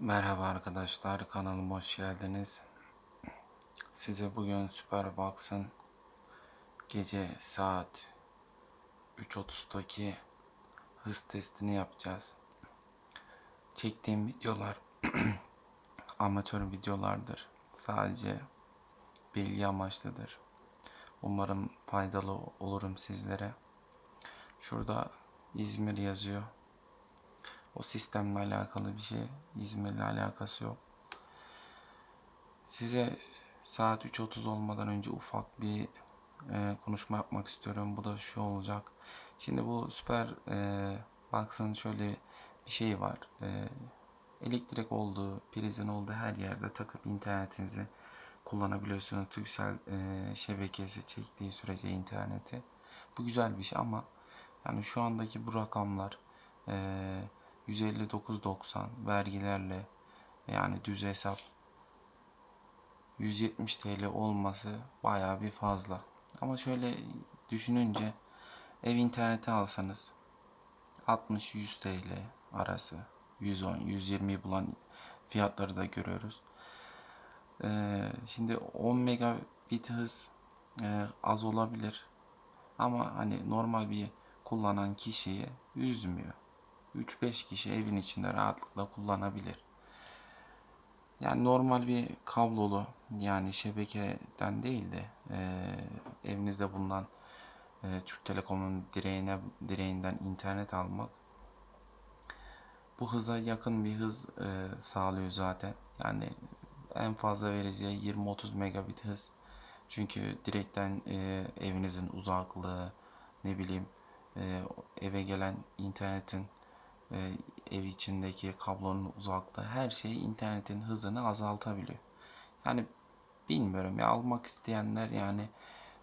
Merhaba arkadaşlar, kanalıma hoş geldiniz. Size bugün Superbox'ın gece saat 3.30'daki hız testini yapacağız. Çektiğim videolar amatör videolardır. Sadece bilgi amaçlıdır. Umarım faydalı olurum sizlere. Şurada İzmir yazıyor. O sistemle alakalı bir şey. İzmir'le alakası yok. Size saat 3.30 olmadan önce ufak bir e, konuşma yapmak istiyorum. Bu da şu olacak. Şimdi bu süper e, Box'ın şöyle bir şey var. E, elektrik olduğu, prizin olduğu her yerde takıp internetinizi kullanabiliyorsunuz. Türksel e, şebekesi çektiği sürece interneti. Bu güzel bir şey ama yani şu andaki bu rakamlar e, 159.90 vergilerle yani düz hesap 170 TL olması bayağı bir fazla. Ama şöyle düşününce ev interneti alsanız 60-100 TL arası 110-120'yi bulan fiyatları da görüyoruz. Ee, şimdi 10 megabit hız e, az olabilir ama hani normal bir kullanan kişiyi üzmüyor. 3-5 kişi evin içinde rahatlıkla kullanabilir. Yani normal bir kablolu yani şebekeden değil de e, evinizde bulunan e, Türk Telekom'un direğine direğinden internet almak bu hıza yakın bir hız e, sağlıyor zaten. Yani en fazla vereceği 20-30 megabit hız. Çünkü direkten e, evinizin uzaklığı ne bileyim e, eve gelen internetin e, ev içindeki kablonun uzaklığı her şey internetin hızını azaltabiliyor. Yani bilmiyorum ya almak isteyenler yani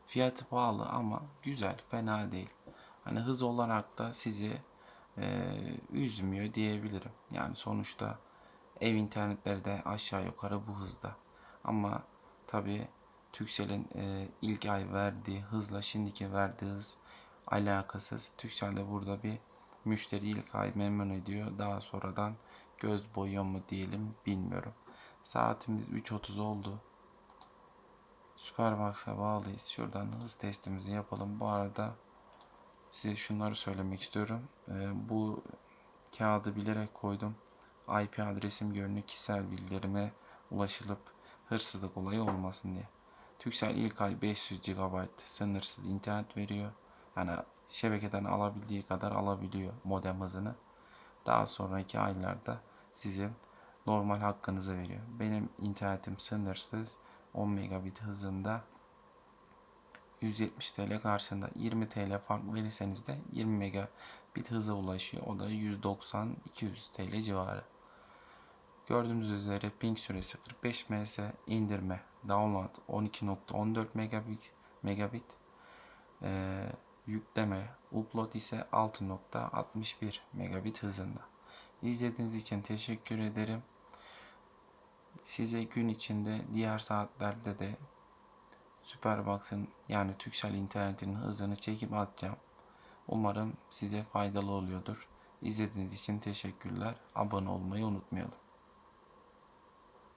fiyatı pahalı ama güzel fena değil. Hani hız olarak da sizi e, üzmüyor diyebilirim. Yani sonuçta ev internetleri de aşağı yukarı bu hızda. Ama tabi Turkcell'in e, ilk ay verdiği hızla şimdiki verdiği hız alakasız. Turkcell de burada bir müşteri ilk ay memnun ediyor. Daha sonradan göz boyuyor mu diyelim bilmiyorum. Saatimiz 3.30 oldu. Superbox'a bağlıyız. Şuradan hız testimizi yapalım. Bu arada size şunları söylemek istiyorum. Ee, bu kağıdı bilerek koydum. IP adresim görünü kişisel bilgilerime ulaşılıp hırsızlık olayı olmasın diye. Turkcell ilk ay 500 GB sınırsız internet veriyor. Yani şebekeden alabildiği kadar alabiliyor modem hızını. Daha sonraki aylarda sizin normal hakkınızı veriyor. Benim internetim sınırsız 10 megabit hızında 170 TL karşında 20 TL fark verirseniz de 20 megabit hıza ulaşıyor. O da 190-200 TL civarı. Gördüğümüz üzere ping süresi 45 ms, indirme, download 12.14 megabit, megabit. Ee, yükleme, upload ise 6.61 megabit hızında. İzlediğiniz için teşekkür ederim. Size gün içinde diğer saatlerde de Superbox'ın yani Türksel internetinin hızını çekip atacağım. Umarım size faydalı oluyordur. İzlediğiniz için teşekkürler. Abone olmayı unutmayalım.